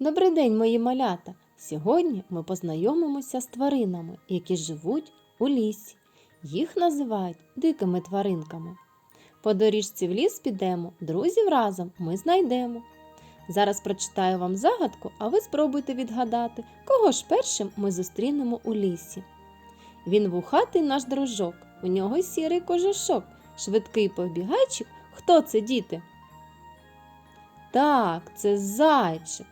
Добрий день, мої малята! Сьогодні ми познайомимося з тваринами, які живуть у лісі. Їх називають дикими тваринками. По доріжці в ліс підемо, друзів разом ми знайдемо. Зараз прочитаю вам загадку, а ви спробуйте відгадати, кого ж першим ми зустрінемо у лісі. Він вухатий наш дружок, у нього сірий кожушок, швидкий побігайчик. Хто це, діти? Так, це зайчик.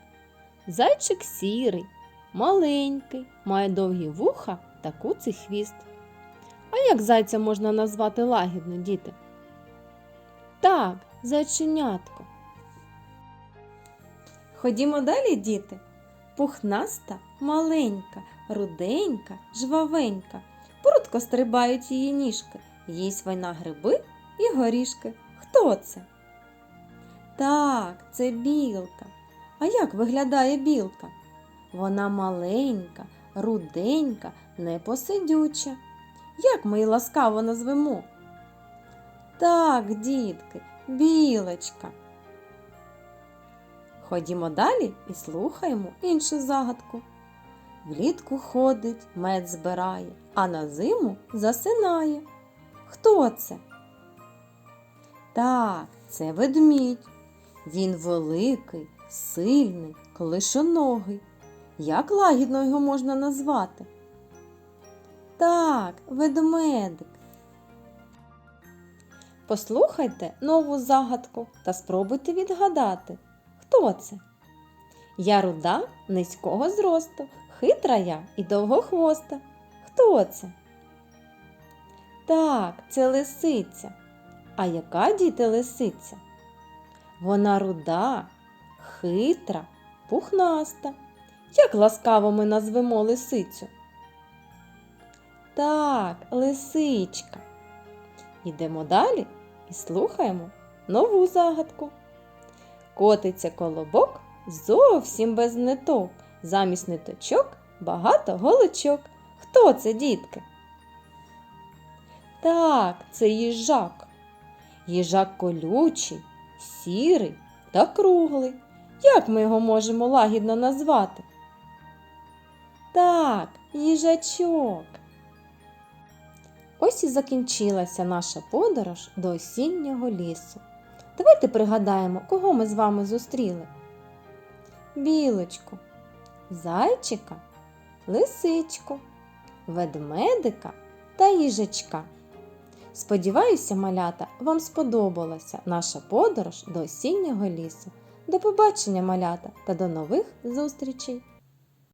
Зайчик сірий, маленький, має довгі вуха та куций хвіст. А як зайця можна назвати лагідно, діти? Так, зайченятко. Ходімо далі, діти. Пухнаста, маленька, руденька, жвавенька. Прудко стрибають її ніжки. Їсть вона гриби і горішки. Хто це? Так, це білка. А як виглядає білка? Вона маленька, руденька, непосидюча. Як ми її ласкаво назвемо? Так, дітки, білочка. Ходімо далі і слухаємо іншу загадку. Влітку ходить, мед збирає, а на зиму засинає. Хто це? Так, це ведмідь. Він великий, сильний, клишоногий. Як лагідно його можна назвати? Так, ведмедик. Послухайте нову загадку та спробуйте відгадати, хто це? Я руда низького зросту, хитра я і довгохвоста. Хто це? Так, це лисиця. А яка діти лисиця? Вона руда, хитра, пухнаста. Як ласкаво ми назвемо лисицю? Так, лисичка. Йдемо далі і слухаємо нову загадку. Котиться колобок зовсім без ниток. Замість ниточок багато голочок. Хто це, дітки? Так, це їжак. Їжак колючий, сірий та круглий. Як ми його можемо лагідно назвати? Так, їжачок. Ось і закінчилася наша подорож до осіннього лісу. Давайте пригадаємо, кого ми з вами зустріли. Білочку, зайчика, лисичку, ведмедика та їжачка. Сподіваюся, малята, вам сподобалася наша подорож до осіннього лісу. До побачення, малята, та до нових зустрічей!